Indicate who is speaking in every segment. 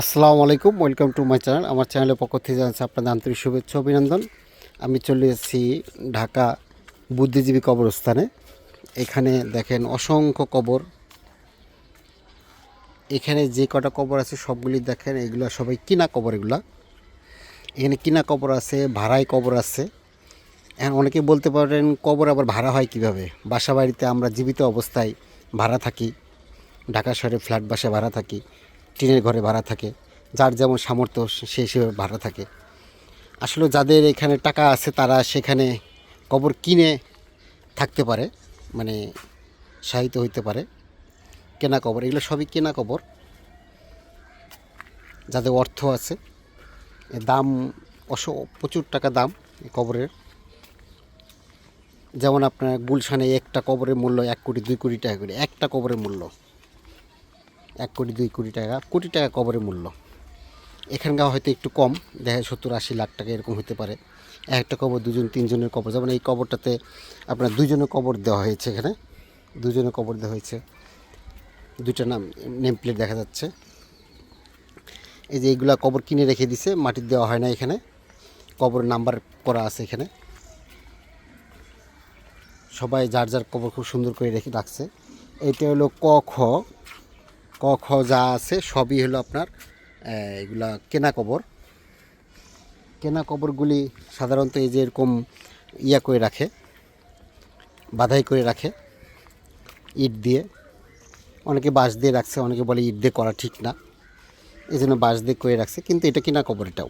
Speaker 1: আসসালামু আলাইকুম, welcome to my channel. আমার চ্যানেলের পক্ষ থেকে জানাচ্ছি আপনাদের আন্তরিক শুভেচ্ছা অভিনন্দন। আমি চলে এসেছি ঢাকা বুদ্ধিজীবী কবরস্থানে। এখানে দেখেন অসংখ্য কবর। এখানে যে কটা কবর আছে সবগুলি দেখেন, এগুলো সবাই কিনা কবর এগুলা। এখানে কিনা কবর আছে ভাড়াই কবর আছে। এখন অনেকে বলতে পারেন কবর আবার ভাড়া হয় কীভাবে? বাসা বাড়িতে আমরা জীবিত অবস্থায় ভাড়া থাকি। ঢাকা শহরে ফ্ল্যাট বাসা ভাড়া থাকি। টিনের ঘরে ভাড়া থাকে, যার যেমন সামর্থ্য সে হিসেবে ভাড়া থাকে। আসলে যাদের এখানে টাকা আছে তারা সেখানে কবর কিনে থাকতে পারে মানে সাহিত্য হইতে পারে। কেনা কবর, এগুলো সবই কেনা কবর। যাদের অর্থ আছে দাম অস, প্রচুর টাকা দাম কবরের। যেমন আপনার গুলশানে একটা কবরের মূল্য এক কোটি, দুই কোটি টাকা করে, একটা কবরের মূল্য। এক কোটি, দুই কোটি টাকা। কোটি টাকা কবরের মূল্য। এখানকার হয়তো একটু কম, দেখা যায় সত্তর, আশি লাখ টাকা এরকম হতে পারে। একটা কবর দুজন, তিনজনের কবর। যেমন এই কবরটাতে আপনার দুজনের কবর দেওয়া হয়েছে এখানে। দুজনের কবর দেওয়া হয়েছে। দুইটা নাম, নেম প্লেট দেখা যাচ্ছে। এই যে এইগুলা কবর কিনে রেখে দিছে মাটির দেওয়া হয় না এখানে। কবর নাম্বার করা আছে এখানে। সবাই যার যার কবর খুব সুন্দর করে রেখে রাখছে। এটা হলো ক, খ। ক, খ যা আছে সবই হলো আপনার এগুলা কেনা কবর। কেনা কবরগুলি সাধারণত এই যে এরকম ইয়া করে রাখে, বাধাই করে রাখে, ইট দিয়ে। অনেকে বাঁশ দিয়ে রাখছে, অনেকে বলে ইট দিয়ে করা ঠিক না এই জন্য বাঁশ দিয়ে করে রাখছে, কিন্তু এটা কেনা কবর এটাও।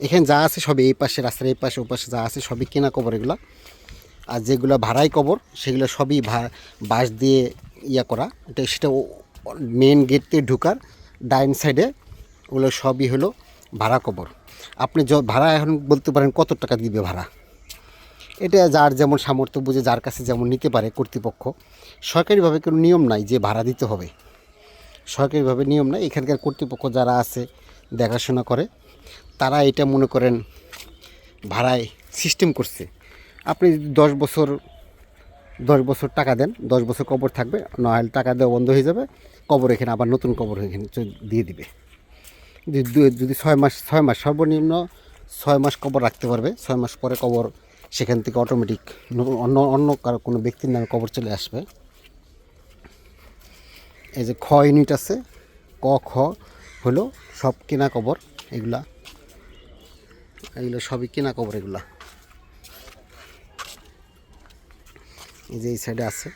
Speaker 1: এখানে যা আছে সবই এই পাশে, রাস্তার এই পাশে, ও পাশে যা আছে সবই কেনা কবর এগুলো। আর যেগুলো ভাড়াই কবর, সেগুলো সবই ভা- বাঁশ দিয়ে ইয়া করা, এটা সেটা মেন গেট দিয়ে ঢুকার, ডাইন সাইডে ওগুলো সবই হলো ভাড়া কবর। আপনি য, ভাড়া এখন বলতে পারেন কত টাকা দিবে ভাড়া? এটা যার যেমন সামর্থ্য বুঝে, যার কাছে যেমন নিতে পারে কর্তৃপক্ষ। সরকারিভাবে কোনো নিয়ম নাই যে ভাড়া দিতে হবে। সরকারিভাবে নিয়ম নাই, এখানকার কর্তৃপক্ষ যারা আছে, দেখাশোনা করে, তারা এটা মনে করেন ভাড়ায় সিস্টেম করছে। আপনি দশ বছর দশ বছর টাকা দেন, দশ বছর কবর থাকবে নয় টাকা দেওয়া বন্ধ হয়ে যাবে, কবর এখানে আবার নতুন কবর এখানে দিয়ে দিবে। যদি ছয় মাস ছয় মাস সর্বনিম্ন ছয় মাস কবর রাখতে পারবে, ছয় মাস পরে কবর সেখান থেকে অটোমেটিক অন্য অন্য কারও কোনো ব্যক্তির নামে কবর চলে আসবে। এই যে খ ইউনিট আছে, ক, খ হলো সব কেনা কবর, এগুলা এগুলো সবই কেনা কবর এগুলা। এই যে এই সাইডে আছে।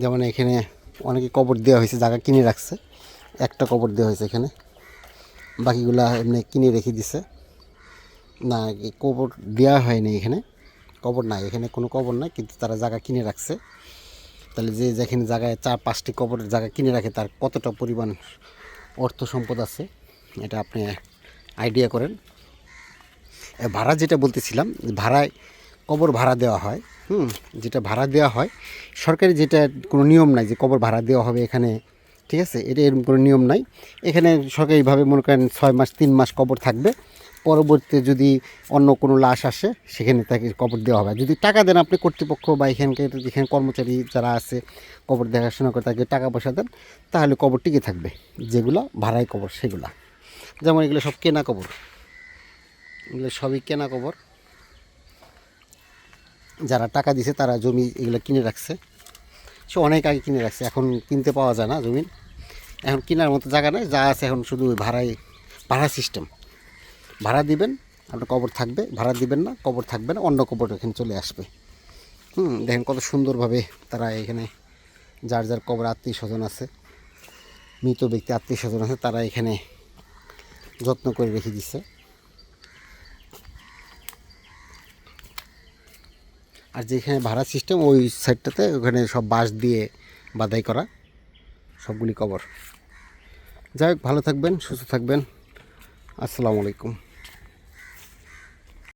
Speaker 1: যেমন এখানে অনেকে কবর দেওয়া হয়েছে, জায়গা কিনে রাখছে। একটা কবর দেওয়া হয়েছে এখানে। বাকিগুলা এমনি কিনে রেখে দিছে। না কবর দেওয়া হয়নি এখানে। কবর নাই, এখানে কোনো কবর নাই, কিন্তু তারা জায়গা কিনে রাখছে। তাহলে যে যেখানে জায়গায় চার, পাঁচটি কবরের জায়গা কিনে রাখে, তার কতটা পরিমাণ অর্থ সম্পদ আছে, এটা আপনি আইডিয়া করেন। ভাড়া যেটা বলতেছিলাম, ভাড়ায় কবর ভাড়া দেওয়া হয়, হুম, যেটা ভাড়া দেওয়া হয়। সরকারি যেটা কোনো নিয়ম নাই যে কবর ভাড়া দেওয়া হবে এখানে, ঠিক আছে? এটা এরকম কোনো নিয়ম নাই। এখানে সরকারিভাবে মনে করেন ছয় মাস, তিন মাস কবর থাকবে। পরবর্তীতে যদি অন্য কোনো লাশ আসে, সেখানে তাকে কবর দেওয়া হবে। যদি টাকা দেন আপনি কর্তৃপক্ষ বা এখানকার যেখানে কর্মচারী যারা আছে, কবর দেখাশোনা করে তাকে টাকা পয়সা দেন, তাহলে কবর টিকে থাকবে। যেগুলো ভাড়াই কবর, সেগুলা। যেমন এগুলো সব কেনা কবর। এগুলো সবই কেনা কবর। যারা টাকা দিছে, তারা জমি এগুলো কিনে রাখছে। সে অনেক আগে কিনে রাখছে, এখন কিনতে পাওয়া যায় না জমি এখন কেনার মতো জায়গা নেই, যা আছে এখন শুধু ভাড়াই ভাড়া সিস্টেম ভাড়া দিবেন, আপনার কবর থাকবে, ভাড়া দিবেন না, কবর থাকবে না, অন্য কবর এখানে চলে আসবে। হুম, দেখেন কত সুন্দরভাবে তারা এখানে যার যার কবর আত্মীয় স্বজন আছে, মৃত ব্যক্তি আত্মীয় স্বজন আছে, তারা এখানে যত্ন করে রেখে দিচ্ছে আর যেখানে ভাড়া সিস্টেম ওই সাইডটাতে ওখানে সব বাঁশ দিয়ে বাদাই করা, সবগুলি কবর। যাই হোক, ভালো থাকবেন, সুস্থ থাকবেন। আসসালামু আলাইকুম।